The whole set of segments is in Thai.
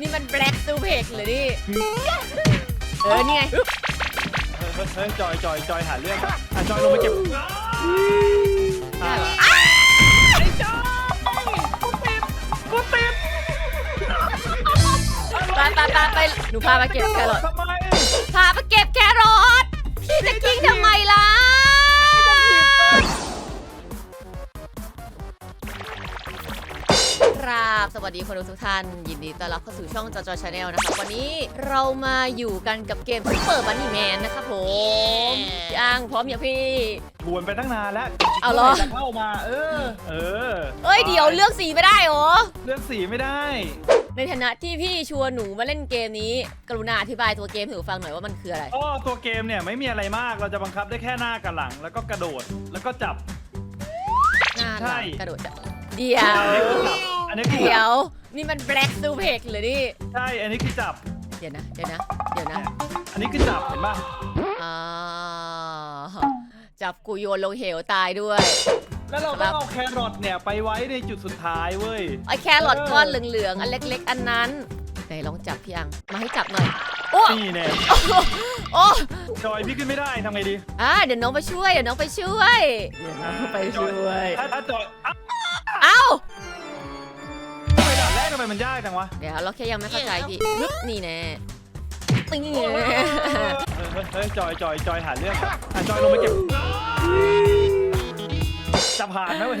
นี่มันแบล็กซูเพกเหรอนี่ เออ นี่ไงเฮ้ยเฮ้ยเฮ้ยจอยจอยจอยหาเรื่องอะจอยลงไปเก็บอะไอ้จอยกูติดกูติดไปไปไปไป หนูพามาเก็บแครอททำไม ครับ สวัสดีคนดูทุกท่าน ยินดีต้อนรับเข้าสู่ช่องจอจอชาแนลนะคะวันนี้เรามาอยู่กันกับเกมซุปเปอร์บันนี่แมนนะครับผมพี่อ้างพร้อมอย่างพี่ บวนไปตั้งนานแล้วเอาเหรอมื่จะเข้ามา เออ เออเอ้ย เดี๋ยวเลือกสีไม่ได้เหรอ เลือกสีไม่ได้ในฐานะที่พี่ชวนหนูมาเล่นเกมนี้ กรุณาอธิบายตัวเกมให้หนูฟังหน่อยว่ามันคืออะไร ก็ตัวเกมเนี่ยไม่มีอะไรมาก เราจะบังคับได้แค่หน้ากับหลัง แล้วก็กระโดด แล้วก็จับ หน้าหใช่ลังกระโดดจะเดี๋ยวอันนี้คือจับ อันนี้คือเดี๋ยจับว นี่มันแบล็กซูเพกเหรอนี่ ใช่อันนี้คือจับเดี๋ยวนะ เดี๋ยวนะ เดี๋ยวนะ อันนี้คือจับเห็นป่ะอ่า จับกูโยนลงเหวตายด้วย แล้วเราต้องเอาแครอทเนี่ยไปไว้ในจุดสุดท้ายเว้ย ไอ้แครอทก้อนเหลืองๆ อันเล็ก ๆ อันนั้น ไหนลองจับพี่อัง มาให้จับหน่อย โอ้นี่เนี่ยโอ้จอยพี่ขึ้นไม่ได้ทำไงดีอ่าเดี๋ยวน้องไปช่วย เดี๋ยวน้องไปช่วย เดี๋ยวน้องไปช่วย ถ้าถ้าจอยอะเอ้าทำ ไมด่านแรกทำไมมันยากจังวะเดี๋ยวเราแค่ยังไม่เข้าใจพี่ฮึบนี่แน่นี่เอแน่อเฮ้ยเฮ้ยจอยจอยจอยหาเรื่องอะอะจอยลงไปเก็บจะผ่านไหมเว้ย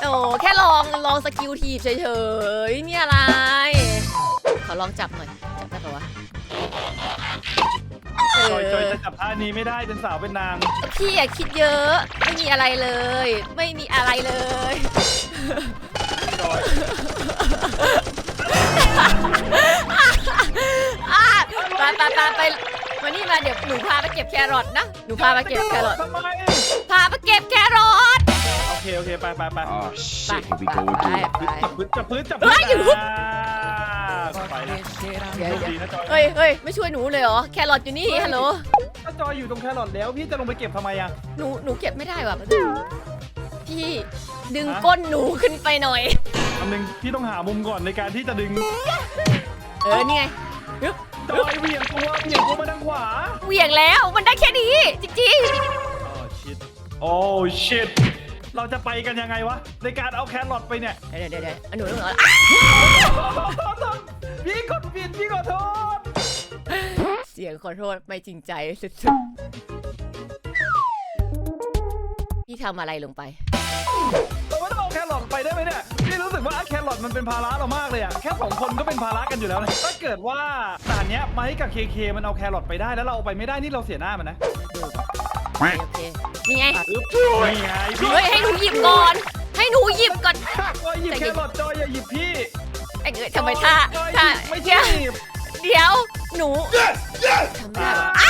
โอ้แค่ลองลองสกิลทีบเฉยๆนี่อะไร ขอลองจับหน่อย จับได้ปะวะเอจอยจอยอจะจับท่านี้ไม่ได้เป็นสาวเป็นนางพี่อย่าคิดเยอะ ไม่มีอะไรเลย ไม่มีอะไรเลยจ อยอะไปไปไปไปมานี่มาเดี๋ยวหนูพาไปเก็บแครอทนะ หนูพาไปเก็บแครอททำไมพาไปเก็บแครอท โอเคโอเคไปไปไป Oh shit, here we go ไป again. ไปจับพื้นจับพื้นจับเฮ้ยอย่าพึ่งไปแล้วเดี๋ยวดีนะจอยเฮ้ยเฮ้ยไม่ช่วยหนูเลยเหรอ แครอทอยู่นี่ ฮัลโหล ถ้าจอยอยู่ตรงแครอทแล้วพี่จะลงไปเก็บทำไมอะ หนู หนูเก็บไม่ได้ว่ะ พี่ดึงฮะ ก้นหนูขึ้นไปหน่อย คำนึงพี่ต้องหามุมก่อนในการที่จะดึงเออนี่ไงจอยเหวี่ยงตัวเหวี่ยงตัวมาทางขวาเหวี่ยงแล้วมันได้แค่นี้จริงโอ้ชิตโอ้ชิตเราจะไปกันยังไงวะ ในการเอาแครอทไปเนี่ยๆเดี๋ยวเดี๋ยวเดี๋ยวอันหนูต้องเหรอพี่กดผิดพี่ขอโทษเสียงขอโทษไม่จริงใจสุดๆพี่ทำอะไรลงไป เราไม่ต้องเอาแครอทไปได้ไหมเนี่ยพี่รู้สึกว่าแครอทมันเป็นภาระเรามากเลยอะแค่สองคนก็เป็นภาระกันอยู่แล้วนะถ้าเกิดว่าด่านเนี้ยไม้กับเคเคมันเอาแครอทไปได้แล้วเราเอาไปไม่ได้นี่เราเสียหน้ามันนะโอเคโอเคนี่ไงอึ๊บนี่ไงพี่เฮ้ยให้หนูหยิบก่อน ให้หนูหยิบก่อนจอยหยิบแครอทจอยอย่าหยิบพี่ไอ้เอ้ยทำไมท่าจอยหท่ายิบไม่ใช่หยิบเดี๋ยวหนูทำได้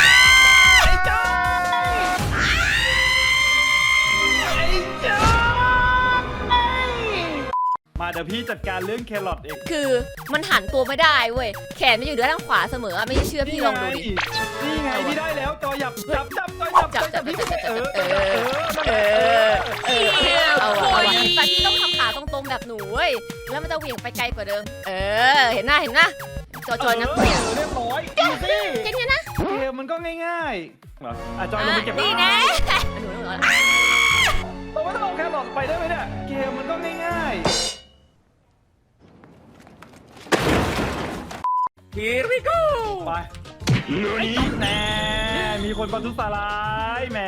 เดี๋ยวพี่จัดการเรื่องแครอทเองคือมันหันตัวไม่ได้เว้ย แขนมันอยู่ด้านขวาเสมออะไม่เชื่อพี่ลองดูดิ นี่ไงพี่ได้แล้วจอยหยับจับจับจอยจับจับจอยจับพี่จับจับเออเอเอออเออเออเออเอาอะเอาอะแต่พี่ต้องทำขาตรงๆแบบหนูเว้ย แล้วมันจะเหวี่ยงไปไกลกว่าเดิม เออ เห็นหน้าเห็นหน้าจอยจอยนะเออเรียบร้อยอีซี่แค่นี้นะเกมมันก็ง่ายๆเหรออะจอยลงไปเก็บนี่แน่อันหนูต้องเหรอเราไม่ต้องเอาแครอทไปได้ไหมเนี่ย เกมมันก็ง่าย Here we go ๆไปนี่แน่มีคนประทุษร้ายแหม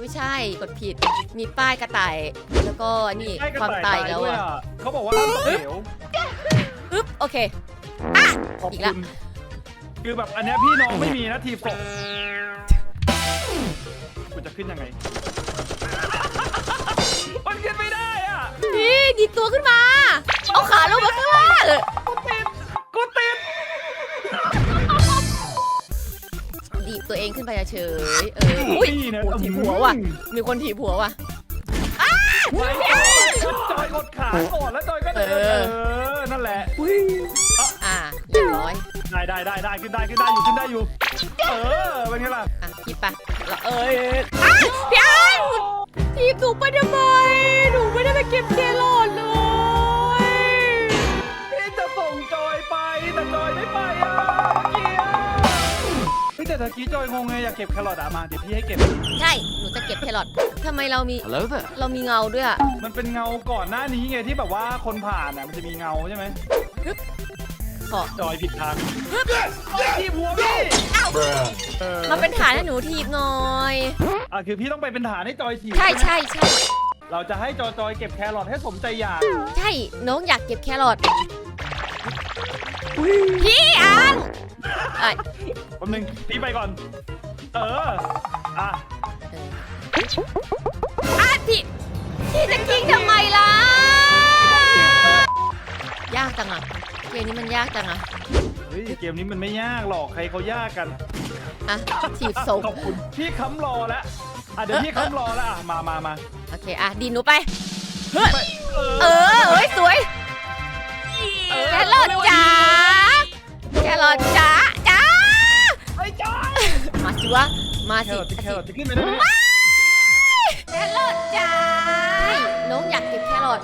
ไม่ใช่กดผิด มีป้ายกระต่าย แล้วก็นี่ใกล้กระความต่ายตายอีกแล้วด้วยอะอะเขาบอกว่าห้ามตกเหวอึ๊บโอเค ขอบอีกคุละ ณคือแบบอันเนี้ยพี่น้องไม่มีนะทีบกบมันจะขึ้นยังไง มันขึ้นไม่ได้อะ นี่ดีดตัวขึ้นมา เอาขาลงมาข้างล่ นไปเฉยๆเอออุ้ยนี่นะโอ้ถีบหัวว่ะมีคนถีบหัวว่ะไม่จอยกดขาก่อนแล้วจอยก็เดินเอเอออนั่นแหละอ่าเรียบร้อย ได้ได้ได้ได้ขึ้นได้ขึ้นได้อยู่ขึ้นได้อยู่ เออเป็นไงล่ะอะคิดปะแล้วเอ้ยอะพี่อันทีบหนูไปทำไมหนูไม่ได้ไปเก็บ แต่ตะกี้จอยงงไงอยากเก็บแครอทอะมาเดี๋ยวพี่ให้เก็บ ใช่ หนูจะเก็บแครอททำไมเรามี Hello there เรามีเงาด้วยอะมันเป็นเงาก่อนหน้านี้ไงที่แบบว่าคนผ่านอะมันจะมีเงาใช่ไหมขอจอยผิดทางทีหัวพี่เออมาเป็นฐานให้หนูทีบหน่อย อะคือพี่ต้องไปเป็นฐานให้จอยทีใช่ใช่ใช่ เราจะให้จอยจอยเก็บแครอทให้สมใจอยากใช่ น้องอยากเก็บแครอทพี่อังเอ้ยแป๊บนึงพี่ไปก่อน เออ อะอะพี่พี่จะกิ้งทำไมล่ะ ยากจังอะเกมนี้มันยากจังอะเฮ้ยเกมนี้มันไม่ยากหรอกใครเขายากกันอะถีบส่งขอบคุณพี่ค้ำรอแล้วอะเดี๋ยวพี่ค้ำรอแล้วอะมามามาโอเคอะดีนหนูไปเฮ้ยไปเอเออเฮ้ยสวยแครอทจ๋าแครอทจ๋าจ๋าไอ้จอยมา สิวะ มาแคสิรอทแครอทสิจะขึ้นไปได้ไหมแครอทจ๋าใช่น้องอยากเก็บแครอท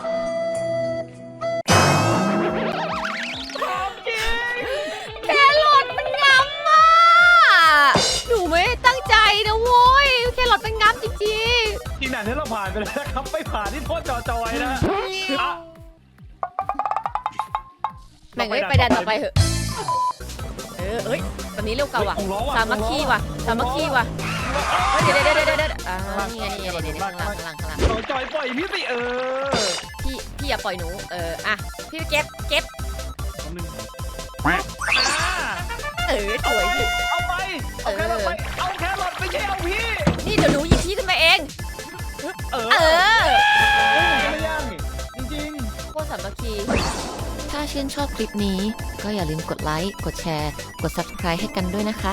แครอทมันงามมากหนูไม่ได้ตั้งใจนะโว้ยแครอทมันงามจริงทีหนังที่เราผ่านไปแล้วนะครับ ไม่ผ่านที่โทษจอจอยนะอะ ๆแม่งเอ้ยไปดันต่อไปเถอะ เออเอ้ยตอนนี้เร็วเก่าว่ะของล้อว่ะสามัคคีว่ะสามัคคีว่ะเฮ้ยเดี๋ยวเดี๋ยวเดี๋ยวเดี๋ยวเดี๋ยวอ่านี่ไงนี่ไงเดี๋ยวเดี๋ยวข้างล่างข้างล่างข้างล่างจอยจอยปล่อยพี่สิเออพี่พี่อย่าปล่อยหนู เอออะ พี่ไปเก็บเก็บแป๊บนึงอ่าเออสวยพี่ เอาไปเอาแครอทไปเอาแครอทไม่ใช่เอาพี่ นี่เดี๋ยวหนูหยิบพี่ขึ้นมาเอง เออเออไม่ยากนี่จริงโคตรสามัคคี ถ้าชื่นชอบคลิปนี้ ก็อย่าลืมกดไลค์ กดแชร์ กด subscribe ให้กันด้วยนะคะ